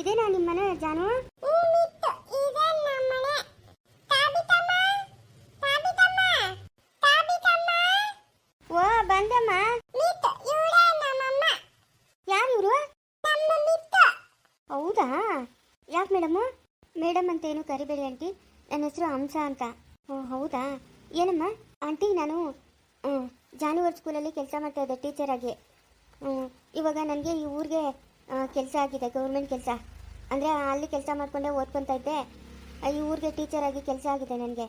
ಇದೇನಾ ನಿಮ್ಮ ಮನೆ ಜಾನು? ಓ ಬಂದಮ್ಮ. ಯಾರು ಇವರು? ಹೌದಾ? ಯಾಕೆ ಮೇಡಮು? ಮೇಡಮ್ ಅಂತ ಏನು ಕರಿಬೇಡಿ ಆಂಟಿ. ನನ್ನ ಹೆಸರು ಹಂಸ ಅಂತ. ಓ ಹೌದಾ? ಏನಮ್ಮ? ಆಂಟಿ ನಾನು ಜಾನುವಾರು ಸ್ಕೂಲಲ್ಲಿ ಕೆಲಸ ಮಾಡ್ತಾ ಇದ್ದೆ ಟೀಚರ್ ಆಗಿ. ಹ್ಮ್, ಇವಾಗ ನನಗೆ ಈ ಊರಿಗೆ ಕೆಲಸ ಆಗಿದೆ ಗೌರ್ಮೆಂಟ್ ಕೆಲಸ. ಅಂದರೆ ಅಲ್ಲಿ ಕೆಲಸ ಮಾಡಿಕೊಂಡೆ ಓದ್ಕೊತಾ ಇದ್ದೆ. ಈ ಊರಿಗೆ ಟೀಚರ್ ಆಗಿ ಕೆಲಸ ಆಗಿದೆ ನನಗೆ.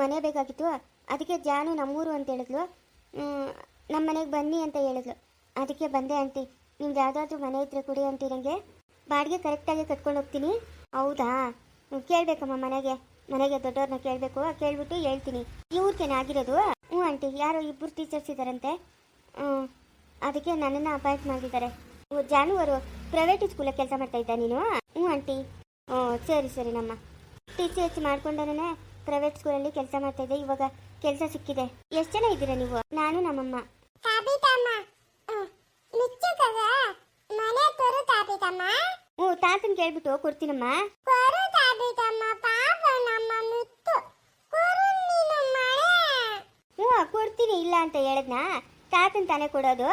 ಮನೆ ಬೇಕಾಗಿತ್ತು. ಅದಕ್ಕೆ ಜಾನು ನಮ್ಮೂರು ಅಂತ ಹೇಳಿದ್ಲು. ನಮ್ಮ ಮನೆಗೆ ಬನ್ನಿ ಅಂತ ಹೇಳಿದ್ಲು. ಅದಕ್ಕೆ ಬಂದೆ ಆಂಟಿ. ನಿಮ್ದು ಯಾವುದಾದ್ರೂ ಮನೆ ಇದ್ರೆ ಕೊಡಿ ಆಂಟಿ ನನಗೆ ಬಾಡಿಗೆ ಕರೆಕ್ಟಾಗಿ ಕಟ್ಕೊಂಡು ಹೋಗ್ತೀನಿ. ಹೌದಾ? ಕೇಳಬೇಕಮ್ಮ ಮನೆಗೆ. ಮನೆಗೆ ದೊಡ್ಡವ್ರನ್ನ ಕೇಳಬೇಕು. ಕೇಳ್ಬಿಟ್ಟು ಹೇಳ್ತೀನಿ. ಈ ಊರ್ಗೇನೆ ಆಗಿರೋದು? ಹ್ಞೂ ಆಂಟಿ. ಯಾರೋ ಇಬ್ಬರು ಟೀಚರ್ಸ್ ಇದ್ದಾರಂತೆ. ಅದಕ್ಕೆ ನನ್ನನ್ನು ಅಪಾಯಿಂಟ್ ಮಾಡಿದ್ದಾರೆ. ಜಾನುವಾರು ಪ್ರೈವೇಟ್ ಸ್ಕೂಲಲ್ಲಿ ಕೆಲಸ ಮಾಡ್ತಾ ಇದ್ದ ನೀನು? ಹ್ಞೂ ಆಂಟಿ ಹ್ಞೂ ಸರಿ ಸರಿ ನಮ್ಮ. ಟೀಚರ್ ಹೆಚ್ಚು ಮಾಡ್ಕೊಂಡೇ ಪ್ರೈವೇಟ್ ಸ್ಕೂಲಲ್ಲಿ ಕೆಲಸ ಮಾಡ್ತಾ ಇದ್ದೆ. ಇವಾಗ ಕೆಲಸ ಸಿಕ್ಕಿದೆ. ಎಷ್ಟು ಜನ ಇದ್ದೀರಾ ನೀವು? ನಾನು ನಮ್ಮಮ್ಮ. ಹ್ಞೂ ತಾತನ್ ಕೇಳ್ಬಿಟ್ಟು ಕೊಡ್ತೀನಮ್ಮ. ಹ್ಞೂ ಕೊಡ್ತೀನಿ ಇಲ್ಲ ಅಂತ ಹೇಳದ್ನಾ? ತಾತನ್ ತಾನೇ ಕೊಡೋದು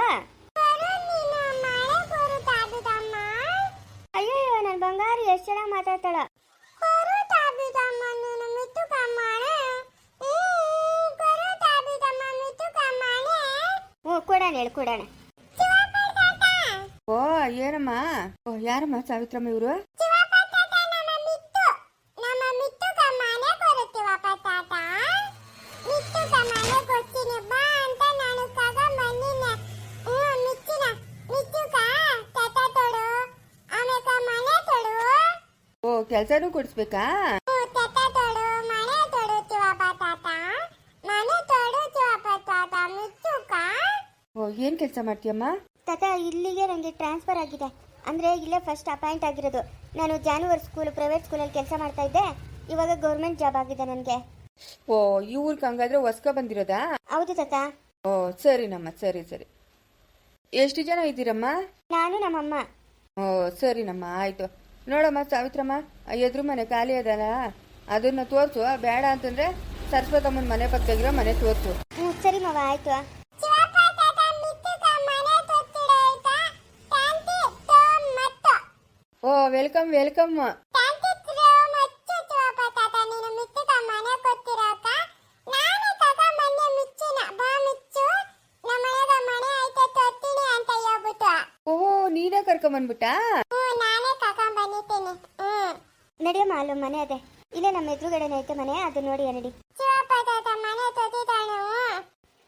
ಅಯ್ಯೋ ನನ್ನ ಬಂಗಾರಿ ಎಷ್ಟು ಚೆನ್ನಾಗಿ ಮಾತಾಡ್ತಾಳ ಹ್ಞೂ ಕೊಡೋಣ ಹೇಳು ಕೊಡೋಣ. ಓ ಏನಮ್ಮ? ಓ ಯಾರಮ್ಮ ಸಾವಿತ್ರಮ್ಮ ಇವರು? ಕೆಲ್ಸನೂ ಕೊಡಿಸ್ಬೇಕಾ? ಓ ಏನ್ ಕೆಲಸ ಮಾಡ್ತೀಯಮ್ಮ? ತಾತ ಇಲ್ಲಿಗೆ ನನಗೆ ಟ್ರಾನ್ಸ್ಫರ್ ಆಗಿದೆ. ಅಂದರೆ ಇಲ್ಲೇ ಫಸ್ಟ್ ಅಪಾಯಿಂಟ್ ಆಗಿರೋದು. ನಾನು ಜಾನುವರ್ ಸ್ಕೂಲ್ ಪ್ರೈವೇಟ್ ಸ್ಕೂಲಲ್ಲಿ ಕೆಲಸ ಮಾಡ್ತಾ ಇದ್ದೆ. ಇವಾಗ ಗೌರ್ಮೆಂಟ್ ಜಾಬ್ ಆಗಿದೆ ನನಗೆ. ಓ ಈ ಊರ್ಗೆ ಹಂಗಾದ್ರೆ ಹೊಸ್ಕ ಬಂದಿರೋದಾ? ಹೌದು ತಾತ. ಓ ಸರಿನಮ್ಮ ಸರಿ ಸರಿ. ಎಷ್ಟು ಜನ ಇದ್ದೀರಮ್ಮ? ನಾನು ನಮ್ಮಮ್ಮ. ಓ ಸರಿನಮ್ಮ ಆಯ್ತು. ನೋಡಮ್ಮ ಸಾವಿತ್ರಮ್ಮ. ಎದುರು ಮನೆ ಖಾಲಿ ಅದಲ್ಲ ಅದನ್ನ ತೋರ್ಸು. ಬೇಡ ಅಂತಂದ್ರೆ ಸರಸ್ವತಮ್ಮನ ಮನೆ ಪಕ್ಕದಾಗಿರೋ ಮನೆ ತೋರ್ಸು. ಹ್ಞೂ ಸರಿ ಮಾವ ಆಯ್ತು. ಓ ವೆಲ್ಕಮ್ ವೆಲ್ಕಮ್. ಓ ನೀನೇ ಕರ್ಕೊಂಬಂದ್ಬಿಟ್ಟ? ನಡಿಯಮ್ಮ ಮಾಲು ಮನೆ ಅದೇ. ಇಲ್ಲೇ ನಮ್ಮ ಎದುರುಗಡೆನೇ ಐತೆ ಮನೆ, ಅದು ನೋಡಿ ನಡಿ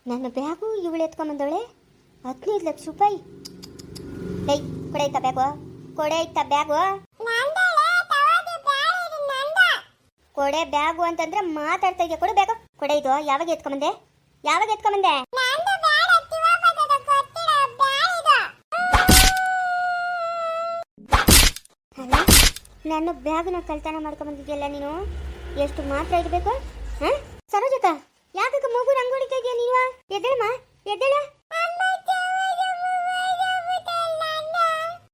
ನನ್ನ ಬ್ಯಾಗು ಇವಳು ಎತ್ಕೊಂಬಂದವಳೆ? ಹದಿನೈದು ಲಕ್ಷ ರೂಪಾಯಿ. ಡೈ ಕೊಡೈತ ಬ್ಯಾಗು ಕೊಡೈತ ಬ್ಯಾಗು. ಕೊಡೆ ಬ್ಯಾಗು ಅಂತಂದ್ರೆ ಮಾತಾಡ್ತಾ ಇದೆಯಾ, ಕೊಡು ಬ್ಯಾಗು. ಕೊಡೆ ಇದು, ಯಾವಾಗ ಎತ್ಕೊಂಬಂದೆ? ಯಾವಾಗ ಎತ್ಕೊಂಬಂದೆ? ನನ್ನ ಬ್ಯಾಗ್ನ ಕಳ್ತನ ಮಾಡ್ಕೊಂಬಂದಿದ್ಯಲ್ಲ ನೀನು? ಎಷ್ಟು ಮಾತ್ರ ಇರಬೇಕು, ಹಾ? ಸರೋಜಕ್ಕ, ಯಾಕಕ್ಕ ಮಗು ರಂಗ್ ಹೊಡಿತಾ ಇದೆಯಾ ನೀನು? ಎದ್ದೇಳಮ್ಮ, ಎದ್ದೇಳ.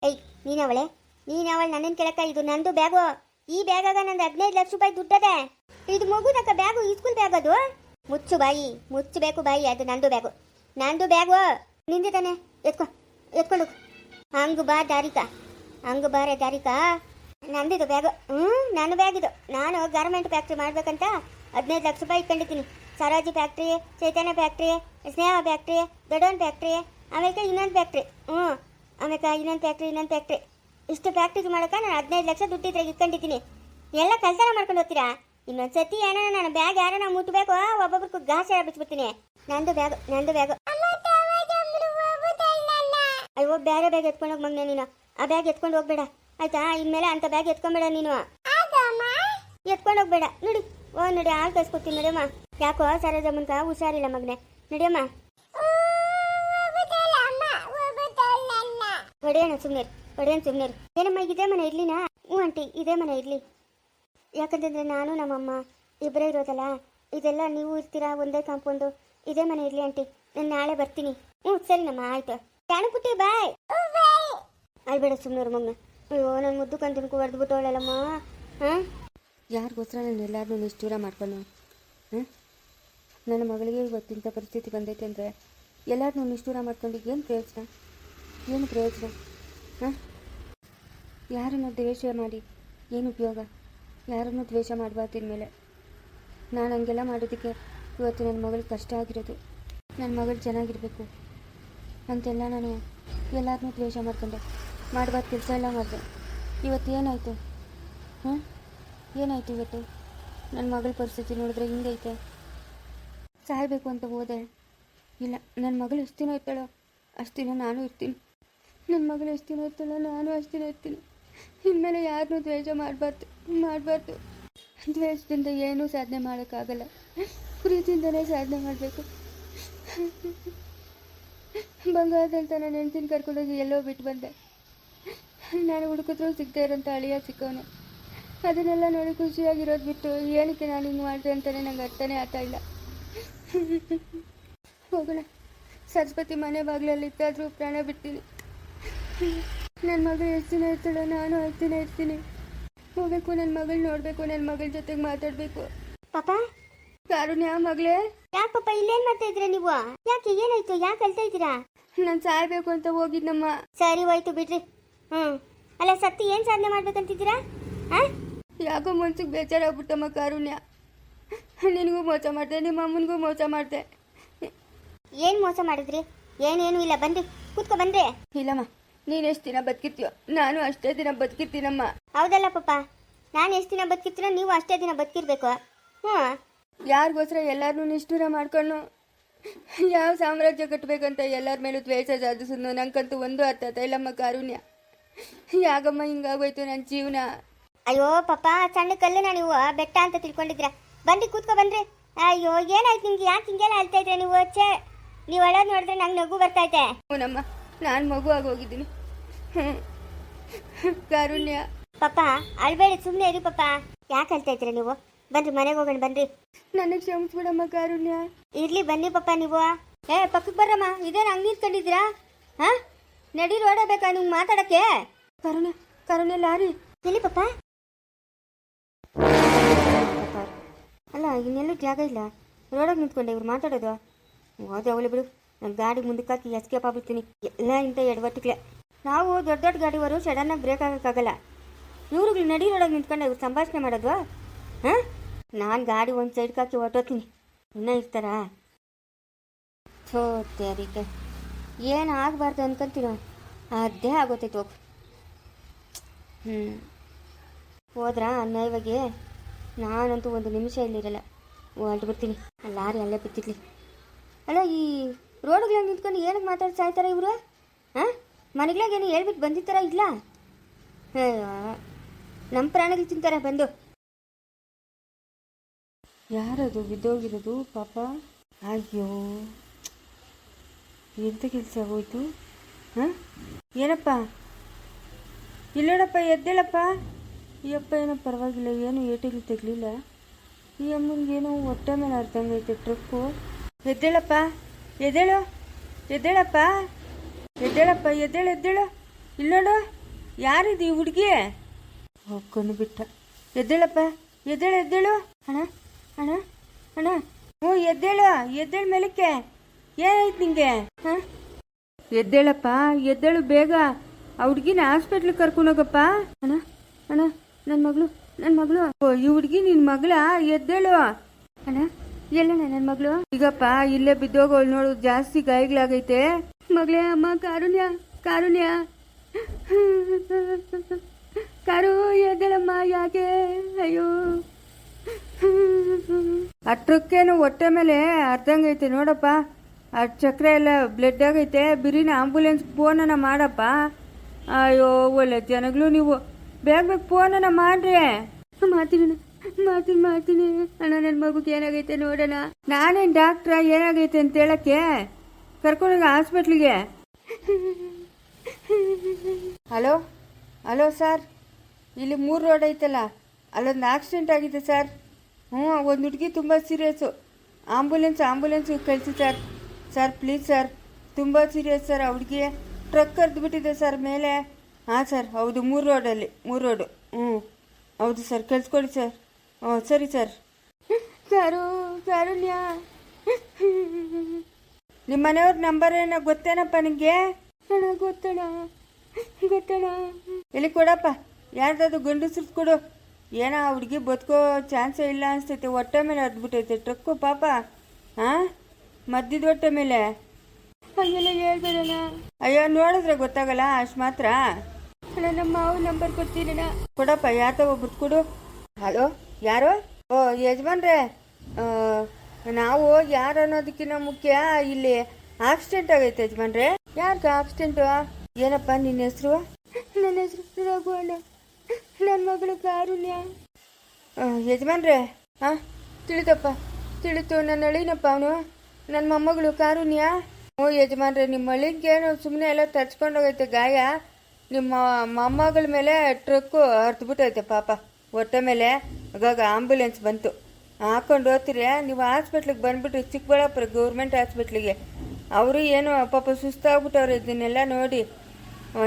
ಏಯ್ ನೀನವಳೆ ನೀನವಳು ನನ್ನ ಕೇಳಕ್ಕ, ಇದು ನಂದು ಬ್ಯಾಗು. ಈ ಬ್ಯಾಗಾಗ ನಂದು ಹದಿನೈದು ಲಕ್ಷ ರೂಪಾಯಿ ದುಡ್ಡದೆ. ಇದು ಮಗುದಕ್ಕ ಬ್ಯಾಗು, ಈ ಸ್ಕೂಲ್ ಬ್ಯಾಗ್ ಅದು? ಮುಚ್ಚು ಬಾಯಿ, ಮುಚ್ಚಬೇಕು ಬಾಯಿ, ಅದು ನಂದು ಬ್ಯಾಗು. ನಂದು ಬ್ಯಾಗು. ನಿಂದಿದ್ದಾನೆ ಎತ್ಕೊ, ಎತ್ಕೊಂಡು ಹಂಗ್ ಬಾ ದಾರಿಕಾ. ಹಂಗು ಬಾರೆ ದಾರಿಕಾ. ನಂದಿದು ಬ್ಯಾಗು ಹ್ಞೂ ನಾನು ಬ್ಯಾಗಿದು ನಾನು ಗಾರ್ಮೆಂಟ್ ಫ್ಯಾಕ್ಟ್ರಿ ಮಾಡಬೇಕಂತ ಹದಿನೈದು ಲಕ್ಷ ರೂಪಾಯಿ ಇಟ್ಕೊಂಡಿದ್ದೀನಿ. ಸರಾಜಿ factory Chaitanya factory Sneha factory ದೊಡ್ಡವನ್ factory ಆಮೇಲೆ ಇನ್ನೊಂದು ಫ್ಯಾಕ್ಟ್ರಿ ಹ್ಞೂ ಆಮೇಲೆ ಇನ್ನೊಂದು ಫ್ಯಾಕ್ಟ್ರಿ ಇನ್ನೊಂದು ಫ್ಯಾಕ್ಟ್ರಿ ಇಷ್ಟು ಫ್ಯಾಕ್ಟ್ರಿಗೆ ಮಾಡೋಕೆ ನಾನು ಹದಿನೈದು ಲಕ್ಷ ದುಡ್ಡು ಇದ್ರೆ ಇಟ್ಕೊಂಡಿದ್ದೀನಿ. ಎಲ್ಲ ಕೆಲಸನ ಮಾಡ್ಕೊಂಡು ಹೋಗ್ತೀರಾ? ಇನ್ನೊಂದು ಸತಿ ಏನೋ ನಾನು ಬ್ಯಾಗ್ ಯಾರನ್ನ ಮುಟ್ಟಬೇಕು ಒಬ್ಬೊಬ್ರಿಗೂ ಗಾಸ ಬಿಚ್ಚಿಬಿಡ್ತೀನಿ ನಂದು ಬ್ಯಾಗ್ ನಂದು ಬ್ಯಾಗ್ ಅಯ್ಯೋ, ಬೇರೆ ಬ್ಯಾಗ್ ಎತ್ಕೊಂಡು ಹೋಗಿ ಮಗನೆ ನೀನು. ಆ ಬ್ಯಾಗ್ ಎತ್ಕೊಂಡು ಹೋಗ್ಬೇಡ. ಆಯ್ತಾ? ಇನ್ಮೇಲೆ ಅಂತ ಬ್ಯಾಗ್ ಎತ್ಕೊಂಬೇಡ ನೀನು. ಎತ್ಕೊಂಡು ಹೋಗ್ಬೇಡ. ನೋಡಿ. ಓ, ನೋಡಿ, ಹಾಲು ಕಳ್ಸ್ಕೊಡ್ತೀನಿ ನಡಿಯಮ್ಮ. ಯಾಕೋ ಸರೋಜಮ್ಮನ್ಕ ಹುಷಾರಿಲ್ಲ ಮಗನೆ. ನಡಿಯಮ್ಮ. ಹೊಡೆಯೋಣ ಸುಮ್ನೆ ಹೊಡೆಯೋಣ ಸುಮ್ನೆ ಏನಮ್ಮ, ಇದೇ ಮನೆ ಇರ್ಲಿನಾ ಹ್ಞೂ ಆಂಟಿ, ಇದೇ ಮನೆ ಇರ್ಲಿ ಯಾಕಂತಂದ್ರೆ ನಾನು, ನಮ್ಮಮ್ಮ ಇಬ್ಬರೇ ಇರೋದಲ್ಲ. ಇದೆಲ್ಲ ನೀವು ಇರ್ತೀರಾ? ಒಂದೇ ಕಾಂಪೌಂಡು. ಇದೇ ಮನೆ ಇರ್ಲಿ ಆಂಟಿ. ನಾನು ನಾಳೆ ಬರ್ತೀನಿ. ಹ್ಞೂ, ಸರಿನಮ್ಮ, ಆಯ್ತು. ಜಾಣಪುಟ್ಟಿ ಬಾಯ್. ಅಲ್ಬೇಡ ಸುಮ್ನೆ ಮಗನ. ಅಯ್ಯೋ ನನ್ನ ಮುದ್ದು ಕಂತಿನ್ಕು ಹೊಡೆದು ಬಿಟ್ಟವಳಲ್ಲಮ್ಮ. ಹಾಂ? ಯಾರಿಗೋಸ್ಕರ ನಾನು ಎಲ್ಲರನ್ನೂ ನಿಷ್ಠೂರ ಮಾಡ್ಕೊಂಡು ಹಾಂ ನನ್ನ ಮಗಳಿಗೆ ಇವತ್ತಿಂಥ ಪರಿಸ್ಥಿತಿ ಬಂದೈತೆ ಅಂದರೆ ಎಲ್ಲರನ್ನೂ ನಿಷ್ಠೂರ ಮಾಡ್ಕೊಂಡು ಏನು ಪ್ರಯೋಜನ? ಏನು ಪ್ರಯೋಜನ? ಹಾಂ? ಯಾರನ್ನು ದ್ವೇಷ ಮಾಡಿ ಏನು ಉಪಯೋಗ? ಯಾರನ್ನು ದ್ವೇಷ ಮಾಡಬಾರ್ದು ಮೇಲೆ ನಾನು ಹಂಗೆಲ್ಲ ಮಾಡೋದಕ್ಕೆ ಇವತ್ತು ನನ್ನ ಮಗಳಿಗೆ ಕಷ್ಟ ಆಗಿರೋದು. ನನ್ನ ಮಗಳು ಚೆನ್ನಾಗಿರಬೇಕು. ಅಂತೆಲ್ಲ ನಾನು ಎಲ್ಲರನ್ನೂ ದ್ವೇಷ ಮಾಡ್ಕೊಂಡೆ. ಮಾಡಬಾರ್ದು ಕೆಲಸ ಎಲ್ಲ ಮಾಡಿದೆ ಇವತ್ತು ಏನಾಯಿತು? ಹ್ಞೂ ಏನಾಯಿತು ಇವತ್ತು? ನನ್ನ ಮಗಳ ಪರಿಸ್ಥಿತಿ ನೋಡಿದ್ರೆ ಹಿಂಗೈತೆ. ಸಾಯಬೇಕು ಅಂತ ಹೋದೆ. ಇಲ್ಲ ನನ್ನ ಮಗಳು ಎಷ್ಟು ದಿನ ಇರ್ತಾಳೋ ಅಷ್ಟು ದಿನ ನಾನು ಇರ್ತೀನಿ. ನನ್ನ ಮಗಳು ಎಷ್ಟು ದಿನ ಇರ್ತಾಳೋ ನಾನು ಅಷ್ಟು ಇರ್ತೀನಿ. ಇನ್ಮೇಲೆ ಯಾರನ್ನೂ ದ್ವೇಷ ಮಾಡಬಾರ್ದು ಮಾಡಬಾರ್ದು. ದ್ವೇಷದಿಂದ ಏನೂ ಸಾಧನೆ ಮಾಡೋಕ್ಕಾಗಲ್ಲ. ಪ್ರೀತಿಯಿಂದಲೇ ಸಾಧನೆ ಮಾಡಬೇಕು. ಬಂಗಾರದಂತ ನಾನು ಹೆಂಡ್ತಿನ ಕರ್ಕೊಂಡೋಗಿ ಎಲ್ಲೋ ಬಿಟ್ಟು ಬಂದೆ. ನಾನು ಹುಡುಕಿದ್ರು ಸಿಗದೆ ಇರೋಂಥ ಅಳಿಯ ಸಿಕ್ಕವನು ಅದನ್ನೆಲ್ಲ ನೋಡಿ ಖುಷಿಯಾಗಿರೋದು ಬಿಟ್ಟು ಏನಕ್ಕೆ ನಾನು ಹಿಂಗೆ ಮಾಡಿದೆ ಅಂತಲೇ ನಂಗೆ ಅರ್ಥನೇ ಆಗ್ತಾ ಇಲ್ಲ. ಹೋಗೋಣ. ಸರಸ್ವತಿ ಮನೆ ಬಾಗಿಲಲ್ಲಿ ಇತ್ತಾದರೂ ಪ್ರಾಣ ಬಿಡ್ತೀನಿ. ನನ್ನ ಮಗಳು ಎಷ್ಟು ದಿನ ಇರ್ತಾಳೋ ನಾನು ಅಷ್ಟು ದಿನ ಇರ್ತೀನಿ. ಹೋಗ್ಬೇಕು ನನ್ನ ಮಗಳು ನೋಡಬೇಕು ನನ್ನ ಮಗಳ ಜೊತೆಗೆ ಮಾತಾಡಬೇಕು. ಪಾಪ? ಕಾರುಣ್ಯ ಮಗಳೇ? ಯಾಕೆ ಪಾಪ ಇಲ್ಲೇನ್ ಮಾಡ್ತಾ ಇದ್ದೀರಾ ನೀವು? ಯಾಕೆ ಏನಾಯ್ತು? ಯಾಕೆ ಅಳ್ತಾ ಇದ್ದೀರಾ? ನಾನು ಸಾಯ್ಬೇಕು ಅಂತ ಹೋಗಿದ್ನಮ್ಮ. ಸರಿ ಹೋಯ್ತು ಬಿಡ್ರಿ. ಹ್ಮ್ ಅಲ್ಲ ಸತ್ತಿ ಏನು ಸಾಧನೆ ಮಾಡ್ಬೇಕಂತಿದ್ದೀರಾ? ಹಾ? ಯಾಕೋ ಮನ್ಸಿಗೆ ಬೇಜಾರಾಗ್ಬಿಟ್ಟಮ್ಮ ಕಾರುಣ್ಯ. ನಿನಗೂ ಮೋಸ ಮಾಡಿದೆ ನಿಮ್ಮ ಅಮ್ಮನಿಗೂ ಮೋಸ ಮಾಡಿದೆ. ಏನು ಮೋಸ ಮಾಡಿದ್ರಿ? ಏನೇನು ಇಲ್ಲ ಬನ್ರಿ ಕೂತ್ಕೊ ಬನ್ರಿ. ಇಲ್ಲಮ್ಮ ನೀನು ಎಷ್ಟು ದಿನ ಬದುಕಿರ್ತೀಯೋ ನಾನು ಅಷ್ಟೇ ದಿನ ಬದುಕಿರ್ತೀನಮ್ಮ. ಹೌದಲ್ಲ ಪಾಪ ನಾನು ಎಷ್ಟು ದಿನ ಬದುಕಿರ್ತೀನೋ ನೀವು ಅಷ್ಟೇ ದಿನ ಬದುಕಿರ್ಬೇಕು. ಹ್ಞೂ. ಯಾರಿಗೋಸ್ಕರ ಎಲ್ಲರನ್ನೂ ನಿಷ್ಠೂರ ಮಾಡ್ಕೊಂಡು ಯಾವ ಸಾಮ್ರಾಜ್ಯ ಕಟ್ಟಬೇಕಂತ ಎಲ್ಲರ ಮೇಲೂ ದ್ವೇಷ ಸಾಧಿಸೋದು ನಂಗಂತೂ ಒಂದು ಅರ್ಥ ಆಯ್ತಾ ಇಲ್ಲಮ್ಮ ಕಾರುಣ್ಯ. ಯಾಕಮ್ಮ ಹಿಂಗಾಗೋಯ್ತು ನನ್ನ ಜೀವನ? ಅಯ್ಯೋ ಪಾಪ ಸಣ್ಣ ಕಲ್ಲುನ ನೀವು ಬೆಟ್ಟ ಅಂತ ತಿಳ್ಕೊಂಡಿದ್ರ ಬನ್ರಿ ಕೂತ್ಕೊ ಬನ್ರಿ ಅಯ್ಯೋ ಏನಾಯ್ತು ನಿಮ್ಗೆ? ಯಾಕೆ ಹಿಂಗೆಲ್ಲ ಅಳ್ತಾ ಇದ್ರೆ ನೀವು? ಛೇ ನೀವು ಅಳೋದು ನೋಡಿದ್ರೆ ನಂಗೆ ನಗು ಬರ್ತೈತೆ ಹ್ಞೂನಮ್ಮ ನಾನು ಮಗುವಾಗಿ ಹೋಗಿದ್ದೀನಿ ಹ್ಞೂ ಕಾರುಣ್ಯ. ಪಾಪ ಅಳ್ಬೇಡಿ ಸುಮ್ಮನೆ ಇರಿ ಪಾಪ. ಯಾಕೆ ಅಳ್ತಾ ಇದ್ರೆ ನೀವು? ಬನ್ರಿ ಮನೆಗೆ ಹೋಗೋಣ ಬನ್ರಿ ನನಗೆ ಕ್ಷಮಿಸ್ಬಿಡಮ್ಮ ಕಾರುಣ್ಯ. ಇರ್ಲಿ ಬನ್ನಿ ಪಾಪ ನೀವು. ಏ ಪಕ್ಕಕ್ಕೆ ಬರ್ರಮ್ಮ ಇದೇನು ಹಂಗೆ ನಿಂತ್ಕೊಂಡಿದ್ದೀರಾ? ಹಾ? ನಡಿ ರೋಡಬೇಕಾ ನಿಮ್ಗೆ ಮಾತಾಡಕ್ಕೆ? ಕಾರುಣ್ಯ ಕರುಣೆ ಲಾರಿ. ಎಲ್ಲಿ ಪಪ್ಪ? ಅಲ್ಲ ಇನ್ನೆಲ್ಲೂ ಜಾಗ ಇಲ್ಲ. ರೋಡಾಗ ನಿಂತ್ಕೊಂಡೆ ಇವ್ರು ಮಾತಾಡೋದು. ಹೋದೆ ಅವಳು ಬಿಡು. ನಮ್ಮ ಗಾಡಿ ಮುಂದಕ್ಕೆ ಹಾಕಿ ಎಸ್ಕೇಪ್ ಆಗ್ಬಿಡ್ತೀನಿ. ಎಲ್ಲ ಇಂಥ ಎಡವಟ್ಟಿಗೆ ನಾವು ದೊಡ್ಡ ದೊಡ್ಡ ಗಾಡಿವರು ಸಡನ್ನಾಗಿ ಬ್ರೇಕ್ ಆಗೋಕ್ಕಾಗಲ್ಲ. ಇವ್ರುಗಳು ನಡಿ ರೋಡಾಗ ನಿಂತ್ಕೊಂಡು ಇವ್ರು ಸಂಭಾಷಣೆ ಮಾಡೋದು. ಹಾಂ? ನಾನು ಗಾಡಿ ಒಂದು ಸೈಡ್ಗೆ ಹಾಕಿ ಹೊಟ್ಟೋತೀನಿ ಇನ್ನೂ ಇರ್ತಾರಾ? ಅದಕ್ಕೆ ಏನು ಆಗಬಾರ್ದು ಅನ್ಕೊಂತೀನೋ, ಅದೇ ಆಗೋತೈತೆ ಹೋಗು ಹ್ಞೂ ಹೋದ್ರಾ ಇವಾಗೆ? ನಾನಂತೂ ಒಂದು ನಿಮಿಷ ಇಲ್ಲಿರಲ್ಲ ಹೊರಟು ಬರ್ತೀನಿ ಆ ಲಾರಿ ಅಲ್ಲೇ ಬಿತ್ತಿರ್ಲಿ ಅಲ್ಲ, ಈ ರೋಡ್ಗಳಲ್ಲಿ ನಿಂತ್ಕೊಂಡು ಏನಕ್ಕೆ ಮಾತಾಡಿ ಸಾಯ್ತಾರೆ ಇವರು? ಹಾಂ ಮನೆಗಳಾಗ ಏನು ಹೇಳ್ಬಿಟ್ಟು ಬಂದಿತ್ತಾರ ಇಲ್ಲ? ನಮ್ಮ ಪ್ರಾಣಿಗಳು ತಿಂತಾರೆ, ಬಂದು. ಯಾರದು? ಬಿದ್ದೋಗಿರೋದು, ಪಾಪ? ಅಯ್ಯೋ. ಎಂತ ಕೆಲಸ ಹೋಯ್ತು? ಹಾಂ? ಏನಪ್ಪ? ಇಲ್ಲೋಡಪ್ಪ ಎದ್ದೇಳಪ್ಪ? ಈ ಅಪ್ಪ ಏನೋ ಪರವಾಗಿಲ್ಲ, ಏನು ಏಟಿಗೆ ತೆಗಲಿಲ್ಲ. ಈ ಅಮ್ಮನಿಗೇನೋ ಹೊಟ್ಟೆ ಮೇಲೆ ಅರ್ಧಂಗೈತೆ ಟ್ರಕ್ಕು ಎದ್ದೇಳಪ್ಪ, ಎದ್ದೇಳು, ಎದ್ದೇಳಪ್ಪ ಎದ್ದೇಳಪ್ಪ, ಎದ್ದೇಳು ಎದ್ದೇಳು. ಇಲ್ಲೋಡು ಯಾರಿದು ಈ ಹುಡುಗಿ? ಹೋಗ್ಕೊಂಡು ಬಿಟ್ಟ. ಎದ್ದೇಳಪ್ಪ, ಎದ್ದೇಳು ಎದ್ದೇಳು. ಅಣ್ಣ ಅಣ್ಣ ಅಣ್ಣ. ಹ್ಞೂ, ಎದ್ದೇಳು ಎದ್ದೇಳು ಮೇಲಕ್ಕೆ. ಏನಾಯ್ತು ನಿಂಗೆ? ಎದ್ದೇಳಪ್ಪ, ಎದ್ದೇಳು ಬೇಗ. ಆ ಹುಡ್ಗಿನ ಕರ್ಕೊಂಡು ಕರ್ಕೊಂಡೋಗಪ್ಪ ಅಣ್ಣ ಅಣ್ಣ ನನ್ನ ಮಗಳು ನನ್ನ ಮಗಳು. ಈ ಹುಡ್ಗಿ ನಿನ್ನ ಮಗಳ? ಎದ್ದೇಳು. ಅಣ್ಣ, ಎಲ್ಲಣ್ಣ ನನ್ನ ಮಗಳು? ಈಗಪ್ಪ, ಇಲ್ಲೇ ಬಿದ್ದೋಗೋಳು ನೋಡು, ಜಾಸ್ತಿ ಗಾಯಗಳಾಗೈತೆ. ಮಗಳೇ, ಅಮ್ಮ, ಕಾರುಣ್ಯ ಕಾರುಣ್ಯ. ಕಾರು, ಎದ್ದೇಳಮ್ಮ, ಯಾಕೆ? ಅಯ್ಯೋ. ಅಟ್ರಕ್ಕೇನು ಟ್ರಕ್ಕೇನು ಹೊಟ್ಟೆ ಮೇಲೆ ಅರ್ಧಂಗೈತೆ ನೋಡಪ್ಪ. ಆ ಚಕ್ರ ಎಲ್ಲ ಬ್ಲಡ್ ಆಗೈತೆ. ಬಿರಿನ ಆಂಬುಲೆನ್ಸ್ ಫೋನನ್ನು ಮಾಡಪ್ಪ. ಅಯ್ಯೋ, ಒಳ್ಳೆ ಜನಗಳು ನೀವು. ಬೇಗ ಬೇಗ ಫೋನನ್ನ ಮಾಡ್ರಿ. ಮಾಡ್ತೀನಿ. ಮಾಡ್ತೀನಿ ಮಾಡ್ತೀನಿ ಅಣ್ಣ ನನ್ನ ಮಗುಗೆ ಏನಾಗೈತೆ ನೋಡೋಣ. ನಾನೇನು ಡಾಕ್ಟ್ರ ಏನಾಗೈತೆ ಅಂತ ಹೇಳಕ್ಕೆ? ಕರ್ಕೊಂಡೋಗ ಹಾಸ್ಪಿಟ್ಲಿಗೆ. ಹಲೋ? Hello sir? ಇಲ್ಲಿ ಮೂರು ರೋಡ್ ಐತಲ್ಲ. ಅಲ್ಲೊಂದು ಆಕ್ಸಿಡೆಂಟ್ ಆಗಿದೆ ಸರ್. ಹ್ಞೂ ಒಂದು ಹುಡುಗಿ ತುಂಬ ಸೀರಿಯಸ್ಸು ಆಂಬುಲೆನ್ಸ್ ಆಂಬುಲೆನ್ಸ್ ಕಳಿಸಿ ಸರ್. Sir please sir. ತುಂಬ ಸೀರಿಯಸ್ ಸರ್ ಆ ಹುಡುಗಿ ಟ್ರಕ್ ಕರೆದು ಬಿಟ್ಟಿದೆ ಸರ್ ಮೇಲೆ. ಹಾಂ ಸರ್ ಹೌದು ಮೂರು ರೋಡಲ್ಲಿ ಮೂರು ರೋಡು ಹ್ಞೂ ಹೌದು ಸರ್ ಕಳಿಸ್ಕೊಡಿ ಸರ್. ಹ್ಞೂ ಸರಿ ಸರ್. ಸಾರು ಸಾರುಣ್ಯ ನಿಮ್ಮ ಮನೆಯವ್ರ ನಂಬರ್ ಏನ ಗೊತ್ತೇನಪ್ಪ ನಿಮಗೆ ಅಣ್ಣ ಗೊತ್ತಣ ಗೊತ್ತಣ ಎಲ್ಲಿ ಕೊಡಪ್ಪ ಯಾರ್ದಾದ್ರು ಗಂಡಸ್ರು ಕೊಡು. ಏನೋ ಆ ಹುಡುಗಿ ಬದುಕೋ ಚಾನ್ಸೇ ಇಲ್ಲ ಅನಿಸ್ತೈತೆ ಹೊಟ್ಟೆ ಮೇಲೆ ಹದ್ಬಿಟ್ಟೈತೆ ಟ್ರಕ್ಕು ಪಾಪ. ಹಾಂ? ಮದ್ದಿದ ಹೊಟ್ಟೆ ಮೇಲೆ? ಹಂಗೆಲ್ಲ ಹೇಳ್ಬೇಡಣ್ಣ. ಅಯ್ಯೋ ನೋಡಿದ್ರೆ ಗೊತ್ತಾಗಲ್ಲ ಅಷ್ಟು ಮಾತ್ರ. ಅಣ್ಣ ನಮ್ಮ ಮಾವು ನಂಬರ್ ಕೊಡ್ತೀರಣ ಕೊಡಪ್ಪ ಯಾತ ಒಬ್ಬರು ಕೊಡು. ಹಲೋ ಯಾರು? ಓ ಯಜಮಾನ್ರೆ. ನಾವು ಯಾರು ಅನ್ನೋದಕ್ಕಿಂತ ಮುಖ್ಯ ಇಲ್ಲಿ ಆಕ್ಸಿಡೆಂಟ್ ಆಗೈತೆ ಯಜಮಾನ್ರೆ. ಯಾರ್ಗ ಆಕ್ಸಿಡೆಂಟು ಏನಪ್ಪ ನಿನ್ನ ಹೆಸರು? ನನ್ನ ಹೆಸರು ರಘು ಅಣ್ಣ. ನನ್ನ ಮಗಳು ಕಾರುಣ್ಯ. ಯಜಮಾನ್ರೆ. ಹಾಂ ತಿಳಿತಪ್ಪ ತಿಳಿತು ನನ್ನ ಅಳಿನಪ್ಪ ಅವನು. ನನ್ನ ಮೊಮ್ಮಗಳು ಕಾರುಣ್ಯ. ಓ, ಯಜಮಾನ್ರೆ ನಿಮ್ಮ ಅಳಿಗೇನು ಸುಮ್ಮನೆ ಎಲ್ಲ ತಚ್ಕೊಂಡೋಗೈತೆ ಗಾಯ. ನಿಮ್ಮ ಮೊಮ್ಮಗಳ ಮೇಲೆ ಟ್ರಕ್ಕು ಹರಿದ್ಬಿಟ್ಟೈತೆ ಪಾಪ. ಹೊಟ್ಟೆ ಮೇಲೆ. ಆಗಾಗ ಆಂಬ್ಯುಲೆನ್ಸ್ ಬಂತು. ಹಾಕೊಂಡು ಹೋಗ್ತೀರಿ, ನೀವು ಹಾಸ್ಪಿಟ್ಲಿಗೆ ಬಂದ್ಬಿಟ್ರಿ, ಚಿಕ್ಕಬಳ್ಳಾಪುರ ಗೌರ್ಮೆಂಟ್ ಹಾಸ್ಪಿಟ್ಲಿಗೆ. ಅವರು ಏನು ಪಾಪ ಸುಸ್ತಾಗ್ಬಿಟ್ಟವ್ರು, ಇದನ್ನೆಲ್ಲ ನೋಡಿ.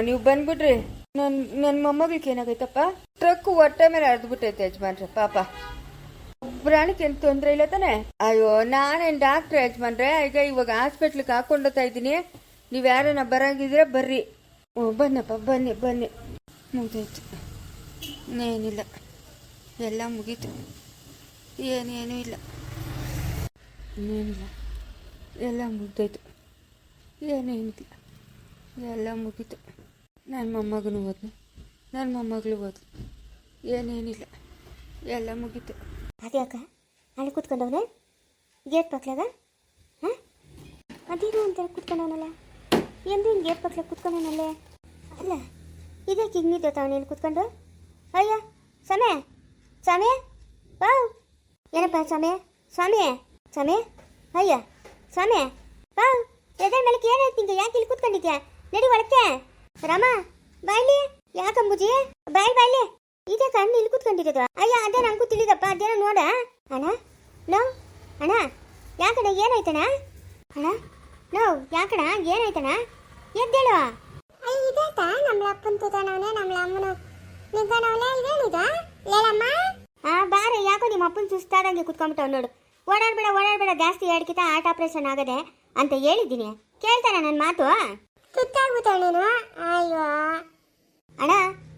ನೀವು ಬಂದ್ಬಿಟ್ರಿ. ನನ್ನ ನನ್ನ ಮೊಮ್ಮಗಳಿಗೆ ಏನಾಗೈತಪ್ಪ? ಟ್ರಕ್ ಹೊಟ್ಟೆ ಮೇಲೆ ಹರಿದ್ಬಿಟ್ಟೈತೆ ಯಜಮಾನ್ರಿ, ಪಾಪ. ಪ್ರಾಣಿಗೆ ಏನು ತೊಂದರೆ ಇಲ್ಲ ತಾನೆ? ಅಯ್ಯೋ, ನಾನೇನು ಡಾಕ್ಟ್ರ್ ಯಜಮಾನ್ರೆ ಈಗ ಇವಾಗ ಹಾಸ್ಪಿಟ್ಲಿಗೆ ಹಾಕೊಂಡೋಗ್ತಾ ಇದ್ದೀನಿ. ನೀವು ಯಾರನ್ನ ಬರಂಗಿದ್ರೆ ಬರ್ರಿ. ಓ, ಬನ್ನಪ್ಪ, ಬನ್ನಿ ಬನ್ನಿ. ಮುಗ್ದಾಯ್ತು. ಏನಿಲ್ಲ ಎಲ್ಲ ಮುಗೀತು. ಏನೇನೂ ಇಲ್ಲ. ಇನ್ನೇನಿಲ್ಲ. ಎಲ್ಲ ಮುಗ್ದಾಯ್ತು. ಏನೇನಿಲ್ಲ. ಎಲ್ಲ ಮುಗೀತು. ನನ್ನ ಮೊಮ್ಮಗನು ಹೋದ್ನು ನನ್ನ ಮೊಮ್ಮಗಳು ಹೋದ್ಲು ಏನೇನಿಲ್ಲ. ಎಲ್ಲ ಮುಗೀತು. ಅದ್ಯಾಕ ಅಲ್ಲಿ ಕೂತ್ಕೊಂಡವನೆ? ಗೇಟ್ ಪಕ್ಲಾಗ ಹಾಂ? ಅದೇನು ಅಂತ ಕೂತ್ಕೊಂಡವನಲ್ಲ? ಎಂದು ಹಿಂಗೆ ಗೇಟ್ ಪಕ್ಲಾಗ ಕೂತ್ಕೊಂಡವನಲ್ಲೇ? ಅಲ್ಲ ಇದಕ್ಕೆ ಹಿಂಗೆ ಇಲ್ಲಿ ಕೂತ್ಕೊಂಡು? ಅಯ್ಯ ಸಮಯ ಸಮಯ ಬಾವು ಏನಪ್ಪ ಸಮಯ ಸ್ವಾಮಿ! ಸಮಯ ಅಯ್ಯ, ಸ್ವಾಮಿ! ಬಾವ್ ಎದೆ ಮೇಲೆ ಏನಾಯ್ತು ನಿಂಗೆ ಯಾಕೆ ಇಲ್ಲಿ ಕೂತ್ಕೊಂಡಿದ್ಯಾ? ನಡಿ ಒಳಕ್ಕೆ. ರಾಮ, ಬಾಯ್ಲಿ. ಯಾಕಂಬುಜಿ ಬಾಯ್, ಬಾಯ್ಲಿ. ಇದೇ ಕಣ್ಣು ಇಲ್ಲಿ ಕೂತ್ಕೊಂಡಿರೋದು. ಅಯ್ಯ ಅದೇ ನಂಗೂ ತಿಳಿದಪ್ಪ ಅದೇನೋ ನೋಡ. ಅಣ್ಣ ನೋ ಅಣ್ಣ ಯಾಕಣ್ಣ ಏನಾಯ್ತಣ್ಣ? ಅಣ್ಣ ನೋ ಯಾಕಣ್ಣ ಏನಾಯ್ತಣ್ಣ? ಎದ್ದೇಳು ಇದೇತ ನಮ್ಮ ಅಪ್ಪನ ತುತಾನವನೆ ನಮ್ಮ ಅಮ್ಮನ ನಿಂತಾನವನೆ ಇದೇನಿದ ಲೇಲಮ್ಮ? ಆ ಬಾರ ಯಾಕೋ ನಿಮ್ಮ ಅಪ್ಪನ ಸುಸ್ತಾದಂಗೆ ಕುತ್ಕೊಂಡ್ಬಿಟ್ಟವ್ ನೋಡು. ಓಡಾಡ್ಬೇಡ ಓಡಾಡ್ಬೇಡ ಜಾಸ್ತಿ ಎರಡ್ಕಿತ ಆರ್ಟ್ ಆಪರೇಷನ್ ಆಗದೆ ಅಂತ ಹೇಳಿದ್ದೀನಿ. ಕೇಳ್ತಾನ ನನ್ನ ಮಾತು? ಸುತ್ತಾಗ್ಬಿಟ್ಟವ್ ನೀನು? ಅಯ್ಯೋ ಅಣ್ಣ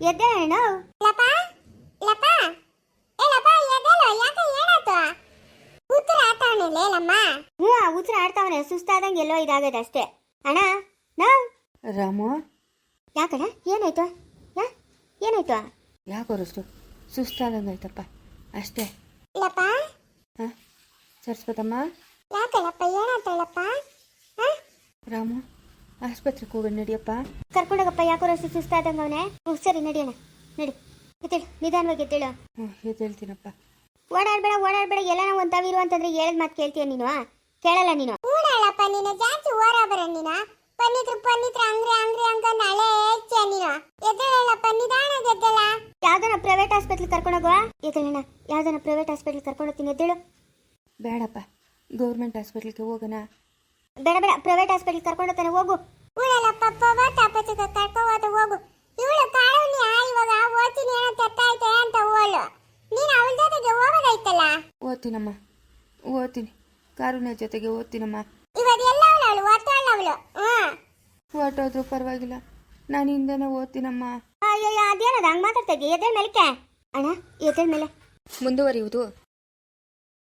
ಎದ್ದೆ ಅಣ್ಣ. ಲಪ ಲಪ. ಏ ಲಪ ಎದ್ದೇಳು. ಯಾಕೆ ಏನಾಯ್ತು? ಉತ್ತರ ಆಡ್ತಾವನೆ ಲೇಲಮ್ಮ ಹ್ಞೂ ಉತ್ತರ ಆಡ್ತಾವನೆ. ಸುಸ್ತಾದಂಗೆ ಎಲ್ಲೋ ಇದಾಗದ ಅಷ್ಟೇ. ಅಣ್ಣ ನಾ. ರಾಮು? ಯಾಕಣ್ಣ? ಏನಾಯ್ತು? ಯಾ ಏನಾಯ್ತು? ಯಾಕೋರಷ್ಟು ಸುಸ್ತಾದಂಗಾಯ್ತಪ್ಪ ಅಷ್ಟೇ. ಲಪ. ಹಾಂ? ಸರ್ಸ್ವತಮ್ಮ ಯಾಕಲ್ಲಪ್ಪ? ಏನಾಯ್ತಲ್ಲಪ್ಪ ರಾಮು? ಆಸ್ಪತ್ರೆಗೆ ಹೋಗೋಣ ನಡಿಯಪ್ಪ. ಕರ್ಕೊಂಡೋಗಪ್ಪ ಯಾಕೋ ರಸ್ತೆ ಸುಸ್ತಾದಂಗ ಅವನೇ? ಹ್ಞೂ ಸರಿ ನಡಿಯೋಣ. ನಡಿ. ಎತ್ತೇಳು ನಿಧಾನವಾಗಿ ಎತ್ತೇಳು ಹ್ಞೂ ಎದ್ದೇಳ್ತೀನಪ್ಪ. ಓಡಾಡ್ಬೇಡ ಓಡಾಡ್ಬೇಡ ಎಲ್ಲ ಒಂದು ತಾವಿರು ಅಂತಂದ್ರೆ ಹೇಳದ್ ಮಾತು ಕೇಳ್ತೀಯ ನೀನು? ಕೇಳಲ್ಲ ನೀನು? ಊಡಲ್ಲಪ್ಪ ನೀನು ಜಾಸ್ತಿ ಓರ ಬರ ನೀನ? ಪನ್ನಿತ್ರ ಪನ್ನಿತ್ರ ಅಂದ್ರೆ ಅಂಗ್ರಿ ಅಂತ ನಾಳೆ ಹೆಚ್ಚ ನೀನು. ಎದ್ದೇಳಪ್ಪ ನಿಧಾನ ಎದ್ದೇಳ. ಯಾವ್ದನ ಪ್ರೈವೇಟ್ ಹಾಸ್ಪಿಟ್ಲ್ ಕರ್ಕೊಂಡೋಗುವ? ಎದ್ದೇಳಣ್ಣ ಯಾವ್ದನ ಪ್ರೈವೇಟ್ ಹಾಸ್ಪಿಟ್ಲ್ ಕರ್ಕೊಂಡೋಗ್ತೀನಿ ಎದ್ದೇಳು. ಬೇಡಪ್ಪ ಗೌರ್ಮೆಂಟ್ ಹಾಸ್ಪಿಟ್ಲಿಗೆ ಹೋಗೋಣ. ಬೇಡ ಬೇಡ ಪ್ರೈವೇಟ್ ಹಾಸ್ಪಿಟ್ಲ್ ಕರ್ಕೊಂಡೋಗ್ತಾನೆ ಹೋಗು. ಊಡಲ್ಲಪ್ಪ ಪ್ರೈವೇಟ್ ಹಾಸ್ಪಿಟ್ಲ್ ಕರ್ಕೊಂಡು ಹೋಗು. ಇವಳು ಕಾಳುಣ್ಯ ಇವಾಗ ಓದ್ತೀನಿ ಏನೋ ತೆತ್ತಾಯ್ತೆ ಅಂತ ಓಳು. ನೀನು ಅವಳ ಜೊತೆಗೆ ಹೋಗೋದೈತಲ್ಲ ಓದ್ತೀನಮ್ಮ. ಓದ್ತೀನಿ. ಕಾರುಣ್ಯ ಜೊತೆಗೆ ಓದ್ತೀನಮ್ಮ. ಇವಾಗ ಎಲ್ಲ ಅವಳು? ಅವಳು ಓದ್ತಾಳ ಅವಳು ಹ್ಮ್. ಹೊರಟೋದ್ರು ಪರವಾಗಿಲ್ಲ. ನಾನು ಹಿಂದೆನೇ ಓದ್ತೀನಮ್ಮ. ಅಯ್ಯೋ ಅದೇನದ? ಹಂಗೆ ಮಾತಾಡ್ತಾ ಎದೆ ಮೇಲೆ ಅಣ್ಣ ಎದೆ ಮೇಲೆ. ಮುಂದುವರಿಯುವುದು.